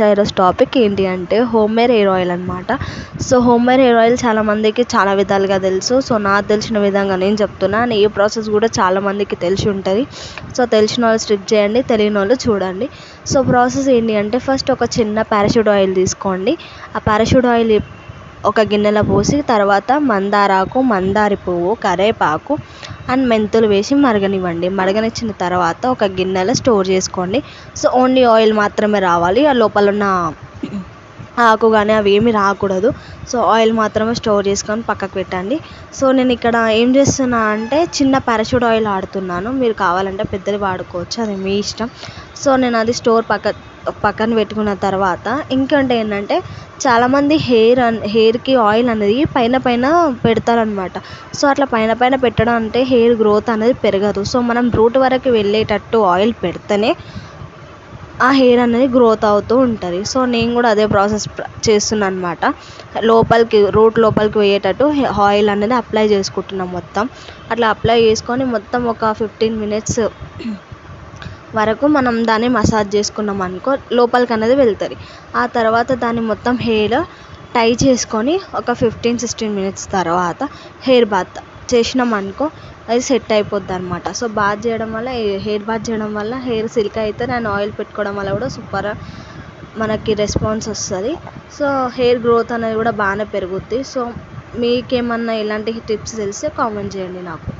ఈరోజు టాపిక్ ఏంటి అంటే హోమ్ మేర్ హెయిర్ ఆయిల్ అనమాట సో హోమ్ హెయిర్ ఆయిల్ చాలా మందికి చాలా విధాలుగా తెలుసు. సో నాకు తెలిసిన విధంగా నేను చెప్తున్నా. ఈ ప్రాసెస్ కూడా చాలామందికి తెలిసి ఉంటుంది. సో తెలిసిన వాళ్ళు స్ట్రిప్ చేయండి తెలియని వాళ్ళు చూడండి. సో ప్రాసెస్ ఏంటి అంటే ఫస్ట్ ఒక చిన్న పారాషూట్ ఆయిల్ తీసుకోండి. ఆ పారాషూట్ ఆయిల్ ఒక గిన్నెలో పోసి తర్వాత మందారాకు మందారి పువ్వు కరివేపాకు అండ్ మెంతులు వేసి మరగనివ్వండి. మరగనిచ్చిన తర్వాత ఒక గిన్నెలో స్టోర్ చేసుకోండి. సో ఓన్లీ ఆయిల్ మాత్రమే రావాలి. ఆ లోపల ఉన్న ఆకు కానీ అవి ఏమి రాకూడదు. సో ఆయిల్ మాత్రమే స్టోర్ చేసుకొని పక్కకు పెట్టండి. సో నేను ఇక్కడ ఏం చేస్తున్నా అంటే చిన్న పారాషూట్ ఆయిల్ ఆడుతున్నాను మీరు కావాలంటే పెద్దది వాడుకోవచ్చు. అది మీ ఇష్టం. సో నేను అది స్టోర్ పక్క పక్కన పెట్టుకున్న తర్వాత ఇంకోటి ఏంటంటే చాలామంది హెయిర్ అన్ హెయిర్కి ఆయిల్ అనేది పైన పైన పెడతారనమాట సో అట్లా పైన పైన పెట్టడం అంటే హెయిర్ గ్రోత్ అనేది పెరగదు. సో మనం రూట్ వరకు వెళ్ళేటట్టు ఆయిల్ పెడితేనే ఆ హెయిర్ అనేది గ్రోత్ అవుతూ ఉంటుంది. సో నేను కూడా అదే ప్రాసెస్ చేస్తున్నాను అనమాట లోపలికి రూట్ లోపలికి పోయేటట్టు ఆయిల్ అనేది అప్లై చేసుకుంటున్నాం మొత్తం. అట్లా అప్లై చేసుకొని మొత్తం ఒక ఫిఫ్టీన్ మినిట్స్ వరకు మనం దాన్ని మసాజ్ చేసుకున్నాం అనుకో లోపలికి అనేది వెళ్తుంది. ఆ తర్వాత దాన్ని మొత్తం హెయిర్ టై చేసుకొని ఒక ఫిఫ్టీన్ సిక్స్టీన్ మినిట్స్ తర్వాత హెయిర్ బాత్ చేసినాం అనుకో అది సెట్ అయిపోద్ది అనమాట సో బాత్ చేయడం వల్ల హెయిర్ బాత్ చేయడం వల్ల హెయిర్ సిల్క్ అవుతుంది అండ్ ఆయిల్ పెట్టుకోవడం వల్ల కూడా సూపర్ మనకి రెస్పాన్స్ వస్తుంది. సో హెయిర్ గ్రోత్ అనేది కూడా బాగానే పెరుగుద్ది. సో మీకేమన్నా ఇలాంటి టిప్స్ తెలిస్తే కామెంట్ చేయండి నాకు.